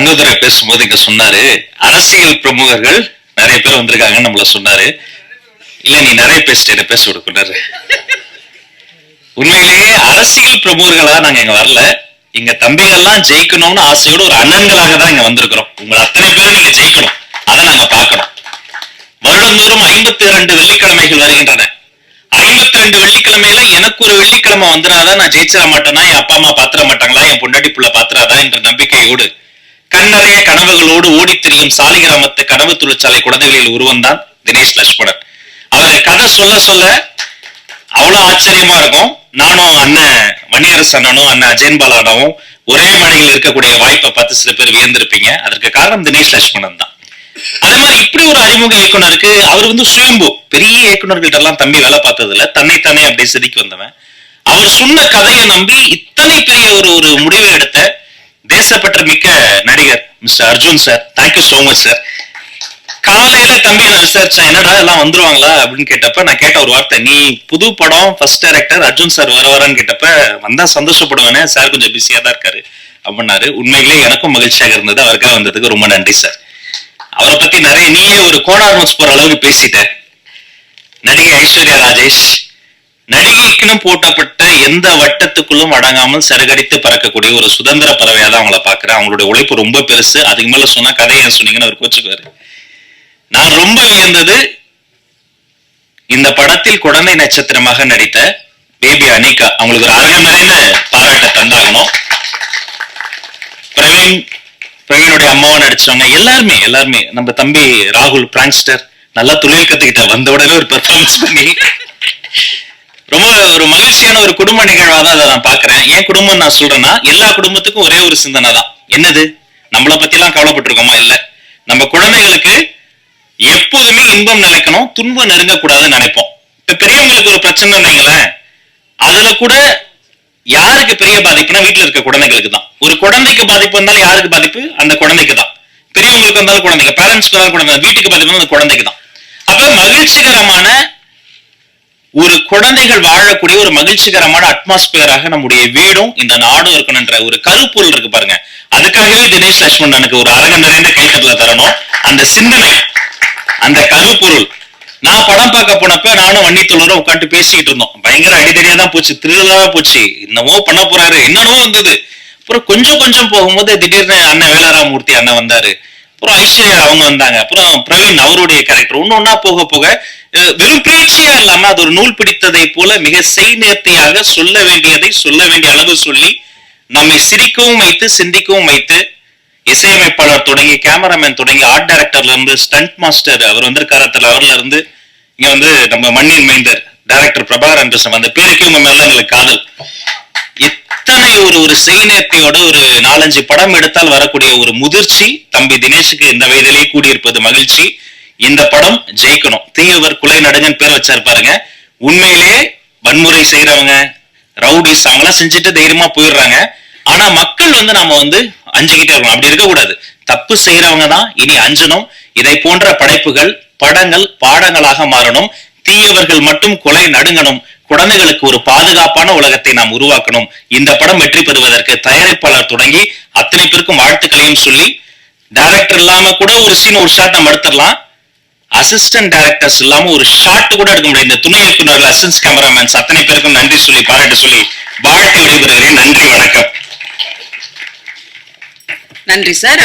தங்கதுரை பேசும்போது இங்க சொன்னாரு. அரசியல் பிரமுகர்கள் நிறைய பேர் வந்திருக்காங்கன்னு நம்மள சொன்னாரு. இல்ல நீ நிறைய பேசிட்டு என்ன பேச கொடுக்குறாரு உண்மையிலேயே அரசியல் பிரமுகர்களா நாங்க இங்க வரல. இங்க தம்பிகள்லாம் ஜெயிக்கணும்னு ஆசையோட ஒரு அண்ணன்களாக தான் இங்க வந்திருக்கிறோம். உங்களை அத்தனை பேரும் நீங்க ஜெயிக்கணும். அதை நாங்க பார்க்கணும். வருடந்தோறும் ஐம்பத்தி இரண்டு வெள்ளிக்கிழமைகள் வருகின்றன. ஐம்பத்தி ரெண்டு வெள்ளிக்கிழமையில எனக்கு ஒரு வெள்ளிக்கிழமை வந்துடாதான் நான் ஜெயிச்சிட மாட்டேன்னா என் அப்பா அம்மா பாத்திர மாட்டாங்களா? என் பொண்டாட்டி புள்ள பாத்திராதா என்ற நம்பிக்கையோடு கண்ணறைய கனவுகளோடு ஓடி திரியும் சாலிகிராமத்து கனவு தொழிற்சாலை குழந்தைகளில் உருவம்தான் தினேஷ் லட்சுமணன். அவர் கதை சொல்ல சொல்ல அவ்வளவு ஆச்சரியமா இருக்கும். நானும் அண்ணன் மணியரசு அண்ணனும் அண்ணன் அஜயன் பாலானவும் ஒரே மனையில் இருக்கக்கூடிய வாய்ப்பை பார்த்து சில பேர் வியந்திருப்பீங்க. அதற்கு காரணம் தினேஷ் லட்சுமணன் தான். அதே மாதிரி இப்படி ஒரு அறிமுக இயக்குனருக்கு அவர் வந்து சுயம்பு பெரிய இயக்குனர்கள்ட்ட எல்லாம் தம்பி வேலை பார்த்தது இல்ல தன்னைத்தானே அப்படி செதுக்கி வந்தவன். அவர் சொன்ன கதையை நம்பி இத்தனை பெரிய ஒரு ஒரு முடிவை எடுத்த தேசப்பற்று மிக்க mister Arjun sir thank you so much sir காலையில தம்பி நான் விசாரிச்சேன் என்னடா எல்லாம் வந்துருவாங்களா அப்படின்னு கேட்டப்ப நான் கேட்ட ஒரு வார்த்தை நீ புது படம் ஃபர்ஸ்ட் டைரக்டர் அர்ஜுன் சார் வர வரான்னு கேட்டப்ப வந்தா சந்தோஷப்படுவேனே சார் கொஞ்சம் பிஸியா தான் இருக்காரு அப்படின்னாரு. உண்மையிலே எனக்கும் மகிழ்ச்சியாக இருந்தது அவருக்காக வந்ததுக்கு ரொம்ப நன்றி சார் அவரை பத்தி நிறைய நீயே ஒரு கோனார் நோட்ஸ் போற அளவுக்கு பேசிட்ட. நடிகை ஐஸ்வர்யா ராஜேஷ் நடிகைக்குன்னு போட்டப்பட்ட எந்த வட்டத்துக்குள்ளும் அடங்காமல் சிறகடித்து பறக்கக்கூடிய ஒரு சுதந்திர பறவையா தான் அவங்கள பாக்குறேன் அவங்களுடைய உழைப்பு ரொம்ப பெருசு. அதுக்கு மேல சொன்னா கதையை சொன்னீங்கன்னு அவர் கோச்சுக்குவாரு. நான் ரொம்ப வியந்தது இந்த படத்தில் குழந்தை நட்சத்திரமாக நடித்த பேபி அனிகா. அவங்களுக்கு ஒரு அருகே நிறைந்த பாராட்ட தந்தாகணும். பிரவீன் பிரவீனுடைய அம்மாவை நடிச்சவங்க எல்லாருமே எல்லாருமே. நம்ம தம்பி ராகுல் பிராங்ஸ்டர் நல்லா தொழில் கத்துக்கிட்ட வந்த உடனே ஒரு பெர்ஃபார்மன்ஸ் பண்ணி ஒரு மகிழ்ச்சியான ஒரு குடும்ப நிகழ்வா தான் அதை நான் பாக்குறேன் என் குடும்பம் நான் சொல்றேன்னா எல்லா குடும்பத்துக்கும் ஒரே ஒரு சிந்தனை தான். என்னது? நம்மளை பத்தி எல்லாம் கவலைப்பட்டிருக்கோமா? இல்ல. நம்ம குழந்தைகளுக்கு எப்போதுமே இன்பம் நிலைக்கணும் துன்பம் நெருங்கக்கூடாதுன்னு நினைப்போம். இப்ப பெரியவங்களுக்கு ஒரு பிரச்சனை வைங்களேன். அதுல கூட யாருக்கு பெரிய பாதிப்புனா வீட்டுல இருக்க குழந்தைகளுக்கு தான். ஒரு குழந்தைக்கு பாதிப்பு வந்தாலும் யாருக்கு பாதிப்பு? அந்த குழந்தைக்கு தான். பெரியவங்களுக்கு வந்தாலும் குழந்தைங்க. பேரண்ட்ஸ்க்கு வந்தாலும் குழந்தைங்க. வீட்டுக்கு பாதிப்பு அந்த குழந்தைக்கு தான். அப்ப மகிழ்ச்சிகரமான ஒரு குழந்தைகள் வாழக்கூடிய ஒரு மகிழ்ச்சிகரமான அட்மாஸ்பியராக நம்முடைய வீடும் இந்த நாடும் இருக்கணும்ன்ற ஒரு கருப்பொருள் இருக்கு பாருங்க. அதுக்காகவே தினேஷ் லட்சுமணனுக்கு ஒரு அரங்க நிறைந்த கைத்தட்டல தரணும். அந்த சிந்தனை அந்த கருப்பொருள். நான் படம் பார்க்க போனப்ப நானும் வண்டித்தொழிலும் உட்காந்து பேசிக்கிட்டு இருந்தோம். பயங்கர அடிதடியா தான் போச்சு திருவிழாவா போச்சு. என்னமோ பண்ண போறாரு என்னமோ வந்தது. அப்புறம் கொஞ்சம் கொஞ்சம் போகும்போது திடீர்னு அண்ணன் வேலாராமூர்த்தி அண்ணன் வந்தாரு. அப்புறம் ஐஸ்வர்யா அவங்க வந்தாங்க. அப்புறம் பிரவீன் அவருடைய கேரக்டர் ஒன்னு ஒன்னா போக போக வெறும் பேச்சியா இல்லாம அது ஒரு நூல் பிடித்ததை போல மிக செய்நேர்த்தியாக சொல்ல வேண்டியதை சொல்ல வேண்டிய அளவு சொல்லி நம்மை சிரிக்கவும் வைத்து சிந்திக்கவும் வைத்து இசையமைப்பாளர் தொடங்கி கேமராமேன் தொடங்கி ஆர்ட் டைரக்டர்ல இருந்து ஸ்டண்ட் மாஸ்டர் அவர் வந்திருக்காரு அவர்ல இருந்து இங்க வந்து நம்ம மண்ணின் மைந்தர் டைரக்டர் பிரபாகரன் கிருஷ்ணன் அந்த பேருக்கு உங்க மேல எங்களுக்கு காதல். இத்தனை ஒரு ஒரு செய்நேர்த்தியோட ஒரு நாலஞ்சு படம் எடுத்தால் வரக்கூடிய ஒரு முதிர்ச்சி தம்பி தினேஷுக்கு இந்த வயதிலேயே கூடியிருப்பது மகிழ்ச்சி. இந்த படம் ஜெயிக்கணும். தீயவர் குலை நடுங்கன் பேர் வச்சாரு பாருங்க. உண்மையிலேயே வன்முறை செய்யறவங்க ரவுடிஸ் அவங்களாம் செஞ்சுட்டு தைரியமா போயிடுறாங்க. ஆனா மக்கள் வந்து நாம வந்து அஞ்சுக்கிட்டே இருக்கணும். அப்படி இருக்கக்கூடாது. தப்பு செய்யறவங்க தான் இனி அஞ்சணும். இதை போன்ற படைப்புகள் படங்கள் பாடங்களாக மாறணும். தீயவர்கள் மட்டும் கொலை நடுங்கணும். குழந்தைகளுக்கு ஒரு பாதுகாப்பான உலகத்தை நாம் உருவாக்கணும். இந்த படம் வெற்றி பெறுவதற்கு தயாரிப்பாளர் தொடங்கி அத்தனை பேருக்கும் வாழ்த்துக்களையும் சொல்லி டைரக்டர் இல்லாம கூட ஒரு சீன் ஒரு ஷாட் நம்ம எடுத்துடலாம். அசிஸ்டன்ட் டைரக்டர்ஸ் இல்லாம ஒரு ஷாட் கூட எடுக்க முடியாது இந்த துணை இயக்குநர்கள் அசிஸ்டன்ட் கேமராமேன்ஸ் அத்தனை பேருக்கும் நன்றி சொல்லி பாராட்டு சொல்லி வாழ்த்து விடைபெறுகிறேன். நன்றி வணக்கம். நன்றி சார்